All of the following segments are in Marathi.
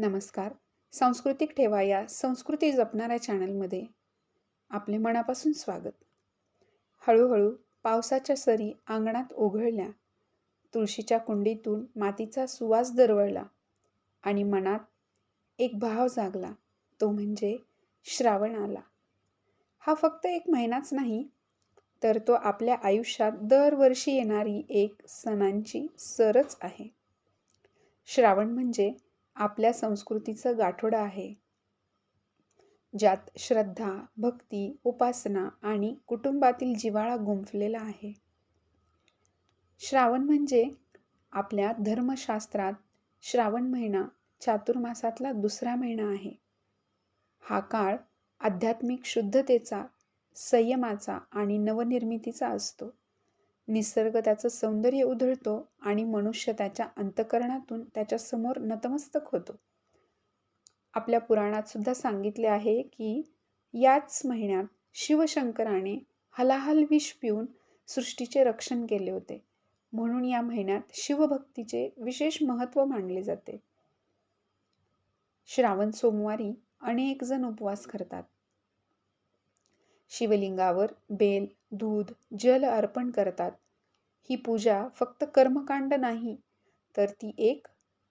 नमस्कार. सांस्कृतिक ठेवा या संस्कृती जपणाऱ्या चॅनलमध्ये आपले मनापासून स्वागत. हळूहळू पावसाच्या सरी अंगणात ओघळल्या. तुळशीच्या कुंडीतून मातीचा सुवास दरवळला आणि मनात एक भाव जागला तो म्हणजे श्रावण आला. हा फक्त एक महिनाच नाही तर तो आपल्या आयुष्यात दरवर्षी येणारी एक सणांची सरच आहे. श्रावण म्हणजे आपल्या संस्कृतीचं गाठोडं आहे. ज्यात श्रद्धा भक्ती उपासना आणि कुटुंबातील जिवाळा गुंफलेला आहे. श्रावण म्हणजे आपल्या धर्मशास्त्रात श्रावण महिना चातुर्मासातला दुसरा महिना आहे. हा काळ आध्यात्मिक शुद्धतेचा संयमाचा आणि नवनिर्मितीचा असतो. निसर्ग त्याचं सौंदर्य उधळतो आणि मनुष्य त्याच्या अंतकरणातून त्याच्यासमोर नतमस्तक होतो. आपल्या पुराणात सुद्धा सांगितले आहे की याच महिन्यात शिवशंकराने हलाहल विष पिऊन सृष्टीचे रक्षण केले होते. म्हणून या महिन्यात शिवभक्तीचे विशेष महत्त्व मानले जाते. श्रावण सोमवारी अनेक जण उपवास करतात. शिवलिंगावर बेल दूध जल अर्पण करतात. ही पूजा फक्त कर्मकांड नाही तर ती एक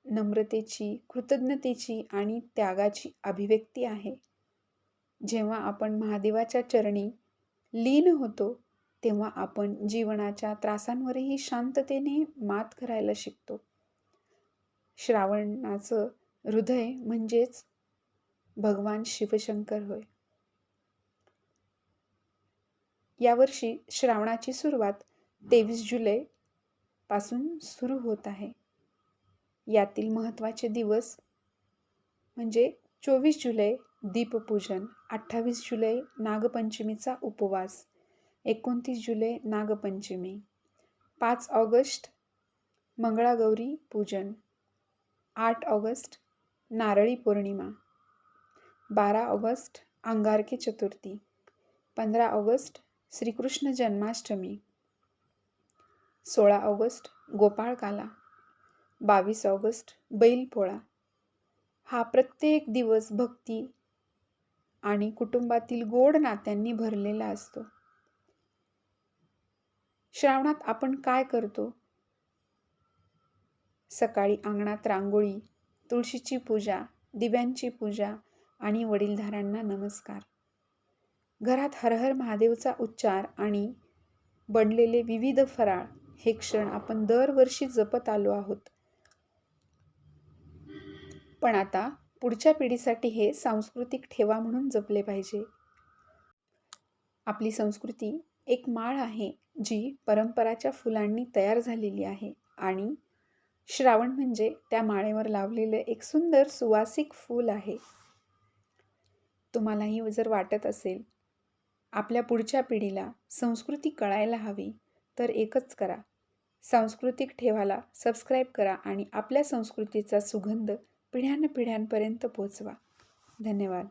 नम्रतेची कृतज्ञतेची आणि त्यागाची अभिव्यक्ती आहे. जेव्हा आपण महादेवाच्या चरणी लीन होतो तेव्हा आपण जीवनाच्या त्रासांवरही शांततेने मात करायला शिकतो. श्रावणाचं हृदय म्हणजेच भगवान शिवशंकर होय. यावर्षी श्रावणाची सुरुवात तेवीस जुलैपासून सुरू होत आहे. यातील महत्त्वाचे दिवस म्हणजे चोवीस जुलै दीपपूजन अठ्ठावीस जुलै नागपंचमीचा उपवास एकोणतीस जुलै नागपंचमी पाच ऑगस्ट मंगळागौरी पूजन आठ ऑगस्ट नारळी पौर्णिमा बारा ऑगस्ट अंगारकी चतुर्थी पंधरा ऑगस्ट श्रीकृष्ण जन्माष्टमी. सोळा ऑगस्ट गोपाळकाला. बावीस ऑगस्ट बैलपोळा. हा प्रत्येक दिवस भक्ती आणि कुटुंबातील गोड नात्यांनी भरलेला असतो. श्रावणात आपण काय करतो? सकाळी अंगणात रांगोळी तुळशीची पूजा दिव्यांची पूजा आणि वडीलधारांना नमस्कार. घरात हरहर महादेवचा उच्चार आणि बनलेले विविध फराळ हे क्षण आपण दरवर्षी जपत आलो आहोत. पण आता पुढच्या पिढीसाठी हे सांस्कृतिक ठेवा म्हणून जपले पाहिजे. आपली संस्कृती एक माळ आहे जी परंपराच्या फुलांनी तयार झालेली आहे आणि श्रावण म्हणजे त्या माळेवर लावलेलं एक सुंदर सुवासिक फूल आहे. तुम्हालाही जर वाटत असेल आपल्या पुढच्या पिढीला संस्कृती कळायला हवी तर एकच करा. सांस्कृतिक ठेवाला सबस्क्राईब करा आणि आपल्या संस्कृतीचा सुगंध पिढ्यानपिढ्यांपर्यंत पोचवा धन्यवाद.